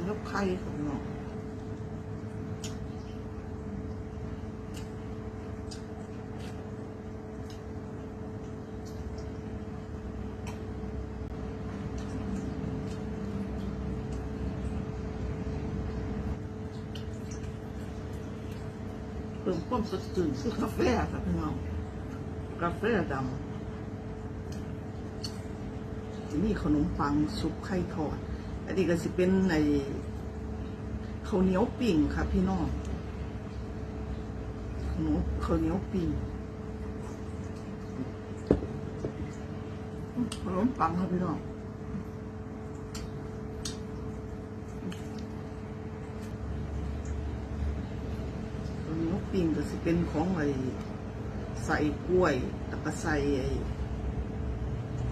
กันกับไข่ครับพี่น้องเพิ่มความสดชื่นคือกาแฟครับพี่น้องกาแฟดำจะมีขนมปังซุปไข่ทอด อันนี้ก็สิเป็นในข้าวเหนียวปิ่งค่ะ พี่น้องขนมข้าวเหนียวปิ่งขนมปังค่ะพี่น้องข้าวเหนียวปิ่งก็สิเป็นของไอ้ใส่กล้วยแล้วก็ใส่ไอ้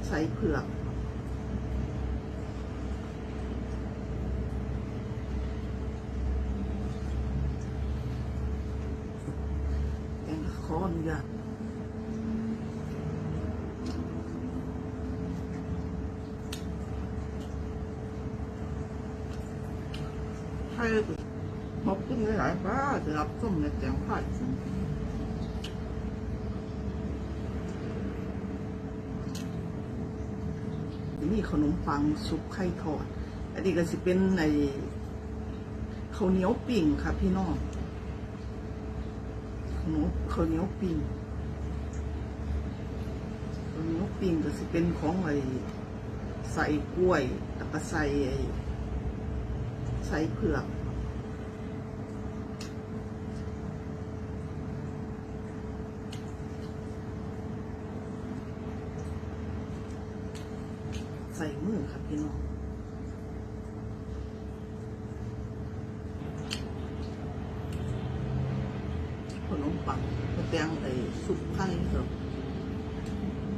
ใส่เผือก แกงขออนุญาต ให้มาปุ้งหลายๆป้าจะรับส้มในแกงผัดมีขนมปังซุปไข่ทอด อันนี้ก็สิเป็นในข้าวเหนียวปิ่งค่ะพี่น้องขนมข้าวเหนียวปิ้งข้าวเหนียวปิ้งก็สิเป็นของไอ้ใส่กล้วยแล้วก็ใส่ไอ้ ใส่เผือก ใส่มือครับพี่น้องขนมปังก็แตงไอ้ซุปไข่ครับ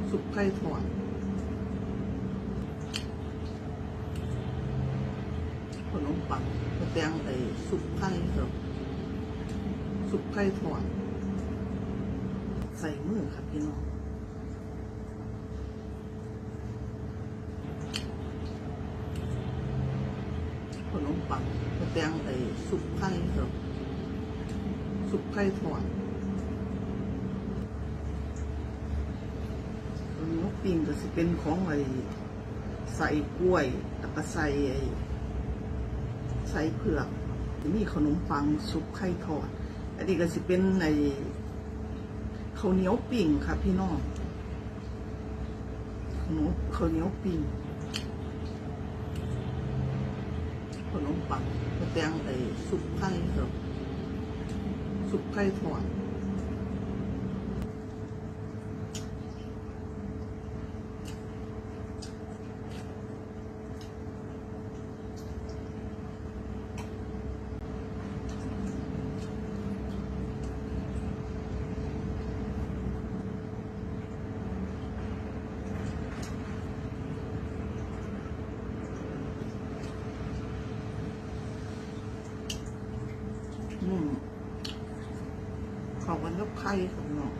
ซุปไข่ทอดขนม ปังก็แตงไอ้ซุปไข่ครับซุปไข่ทอดใส่มือครับพี่น้องขนมปังก็แตงไอ้ซุปไข่ครับซุปไก่ทอดนนี้ปิ้งก็สิเป็นของไอ้ใส่กล้วยแล้วก็ใส่ไอ้ ใส่เผือก มีขนมปังซุปไข่ทอด อันนี้ก็สิเป็นในข้าวเหนียวปิ่งค่ะพี่น้องขนมข้าวเหนียวปิ่งขนมปังก็แตงไอ้ซุปไข่ครับซุปไข่ทอดอืมเขอกันกับ ไข่ครับน้อง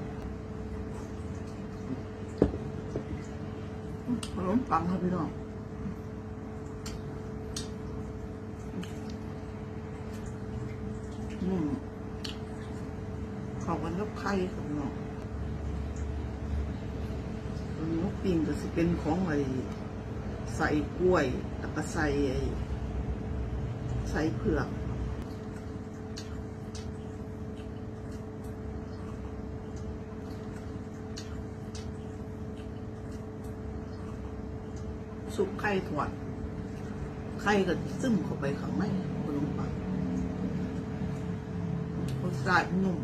อืมขนมปังครับพี่น้องอืมเขอกันกับไข่ครับน้องอันนี้ปิ้งก็สิเป็นของอะไอ้ใส่กล้วยแล้วก็ใส่ใส่เผือก ซุปไข่ทอดไข่ก็ซึมเข้าไปข้างในขนมปังรสชาตินุ่ม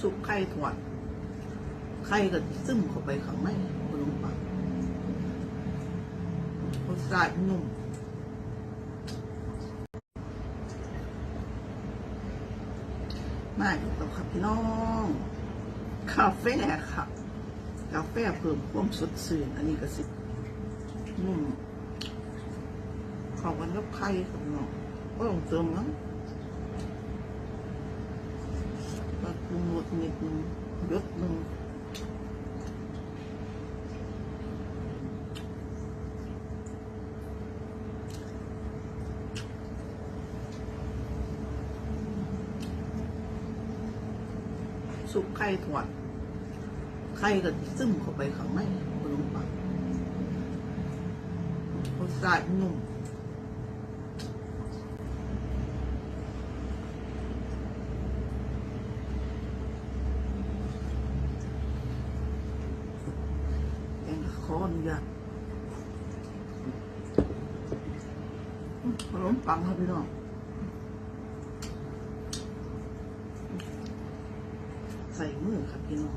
ซุปไข่ทอดไข่ก็ซึมเข้าไปข้างในขนมปังรสชาตินุ่ม มาอยู่กัวครับพี่น้องคาเฟ่ค่ะกาแฟเพิ่มความสดชื่นอันนี้ก็สิอืมขอวันกับไข่ครับน้องก็ลองเติมนะปรุงรสนิดนึงยดนง ซุปไข่ถอดไข่ก็ซึมเข้าไปข้างในขนมปังรสชาตินุ่มเองขออนุญาตขนมปังครับพี่น้อง ใส่มือครับพี่น้อง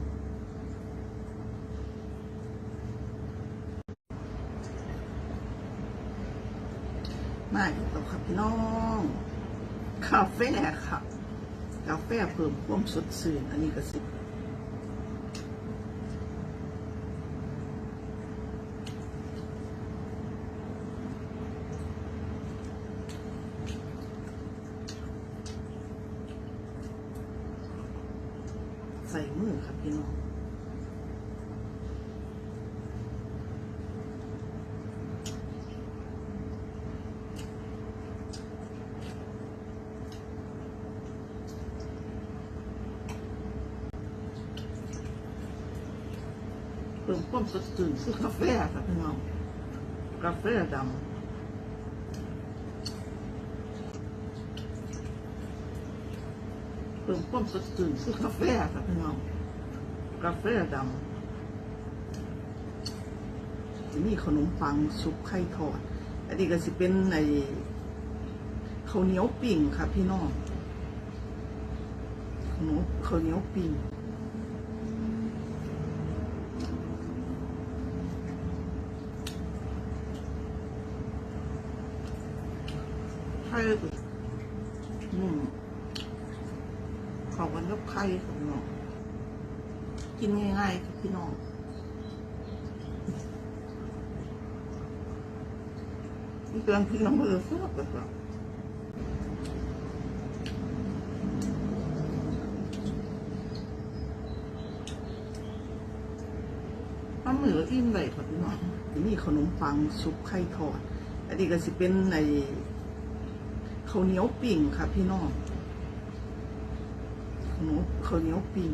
มาอีกแล้วครับพี่น้องคาเฟ่ครับกาแฟเพิ่มความสดชื่นอันนี้ก็สิ ใส่มือครับพี่น้อง เพิ่ม ความสดชื่นคือกาแฟครับพี่น้องกาแฟดำเพิ่มความสดชื่นคือกาแฟครับพี่น้องกาแฟดำจะมีขนมปังซุปไข่ทอด อันนี้ก็สิเป็นในข้าวเหนียวปิ่งครับพี่น้องข้าวเหนียวปิ่ง ไข่ก็นุ่มเข้ากันกับไข่ครับพี่น้อง กินง่ายๆครับ พี่น้องนี่เตือนพี่น้องมือทราบกันครับน้ำมืออิ่มเลยครับพี่น้องมีขนมปังซุปไข่ทอด อันนี้ก็สิเป็นในข้าวเหนียวปิ่งครับพี่น้องขนมข้าวเหนียวปิ่ง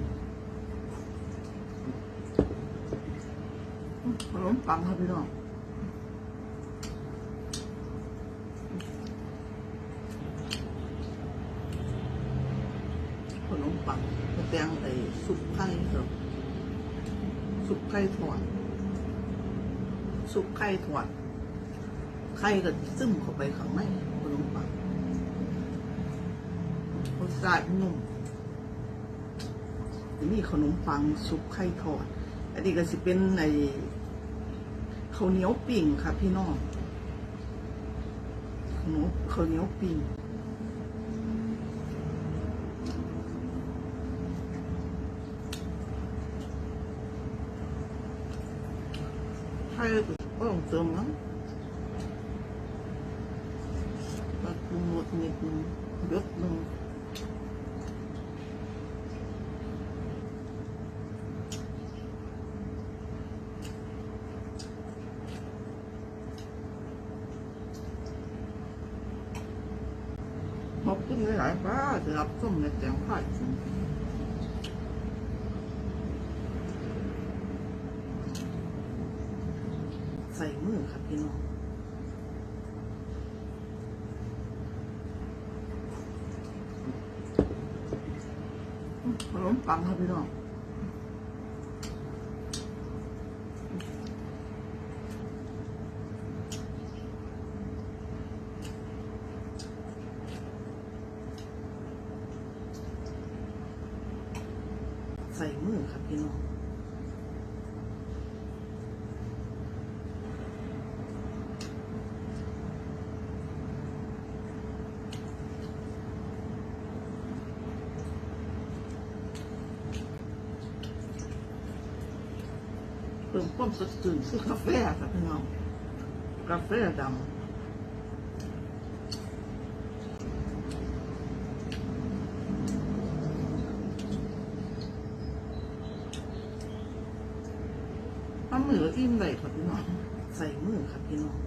ขนมปังครับพี่น้องขนมปังกระแตงไอ้ซุปไข่ครับซุปไข่ถอดซุปไข่ถอดไข่ก็ซึมเข้าไปข้างในขนมปังรสชาตินุ่มจะมีขนมปังซุปไข่ทอด อันนี้ก็สิเป็นใน ข้าวเหนียวปิ่งครับพี่น้องขนมข้าวเหนียวปิ่งไข่ก็ต้องเติมนะมาปรุงรสนิดนึงยศนึง ขอบคุณหลายๆป้าสำหรับส้มในแตงไผ่ใส่มือครับพี่น้องขนมปังครับพี่น้อง ความสดชื่นคือกาแฟค่ะพี่น้องกาแฟดำทำมืออิ่มเลยค่ะพี่น้อง ใส่มือครับพี่น้อง